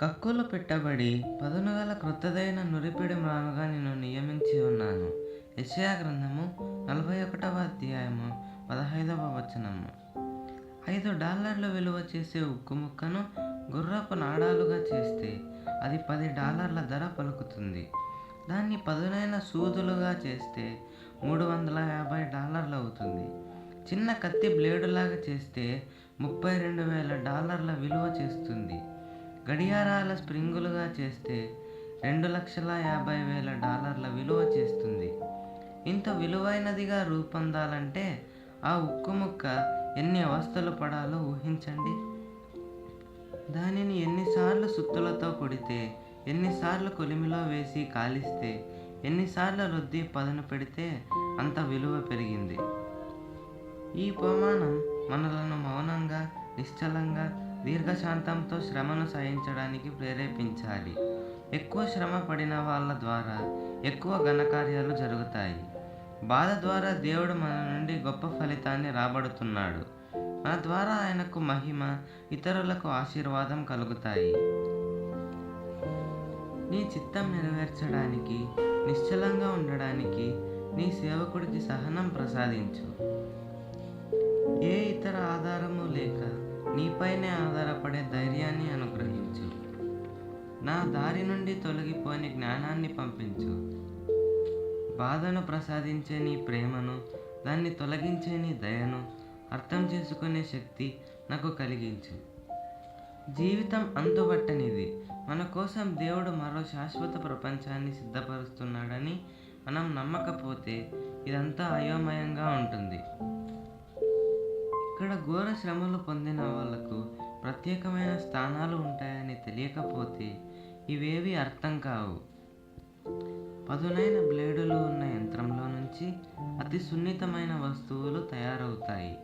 కక్కులు పెట్టబడి పదునుగల క్రొత్తదైన నురిపిడి మ్రానుగా నేను నియమించి ఉన్నాను. యశయా గ్రంథము నలభై ఒకటవ అధ్యాయము పదహైదవ వచనము. ఐదు డాలర్ల విలువ చేసే ఉక్కు ముక్కను గుర్రపు నాడాలుగా చేస్తే అది పది డాలర్ల ధర పలుకుతుంది. దాన్ని పదునైన సూదులుగా చేస్తే మూడు వందల యాభై డాలర్లు అవుతుంది చిన్న కత్తి బ్లేడులాగా చేస్తే ముప్పై రెండు వేల డాలర్ల విలువ చేస్తుంది. గడియారాల స్ప్రింగులుగా చేస్తే రెండు లక్షల యాభై వేల డాలర్ల విలువ చేస్తుంది. ఇంత విలువైనదిగా రూపొందాలంటే ఆ ఉక్కు ముక్క ఎన్ని అవస్థలు పడాలో ఊహించండి. దానిని ఎన్నిసార్లు సుత్తులతో కొడితే ఎన్నిసార్లు కొలిమిలో వేసి కాలిస్తే ఎన్నిసార్లు రుద్ది పదను పెడితే అంత విలువ పెరిగింది. ఈ ఉపమానం మనలను మౌనంగా నిశ్చలంగా దీర్ఘశాంతంతో శ్రమను సహించడానికి ప్రేరేపించాలి. ఎక్కువ శ్రమ పడిన వాళ్ళ ద్వారా ఎక్కువ ఘనకార్యాలు జరుగుతాయి. బాధ ద్వారా దేవుడు మన నుండి గొప్ప ఫలితాన్ని రాబడుతున్నాడు. మన ద్వారా ఆయనకు మహిమ ఇతరులకు ఆశీర్వాదం కలుగుతాయి. నీ చిత్తం నెరవేర్చడానికి నిశ్చలంగా ఉండడానికి నీ సేవకుడికి సహనం ప్రసాదించు. ఏ ఇతర ఆధారము లేక నీపైనే ఆధారపడే ధైర్యాన్ని అనుగ్రహించు. నా దారి నుండి తొలగిపోని జ్ఞానాన్ని పంపించు. బాధను ప్రసాదించే నీ ప్రేమను దాన్ని తొలగించే నీ దయను అర్థం చేసుకునే శక్తి నాకు కలిగించు. జీవితం అంతుబట్టనిది. మన కోసం దేవుడు మరో శాశ్వత ప్రపంచాన్ని సిద్ధపరుస్తున్నాడని మనం నమ్మకపోతే ఇదంతా అయోమయంగా ఉంటుంది. ఇక్కడ ఘోర శ్రమలు పొందిన వాళ్ళకు ప్రత్యేకమైన స్థానాలు ఉంటాయని తెలియకపోతే ఇవేవి అర్థం కావు. పదునైన బ్లేడులు ఉన్న యంత్రంలో నుంచి అతి సున్నితమైన వస్తువులు తయారవుతాయి.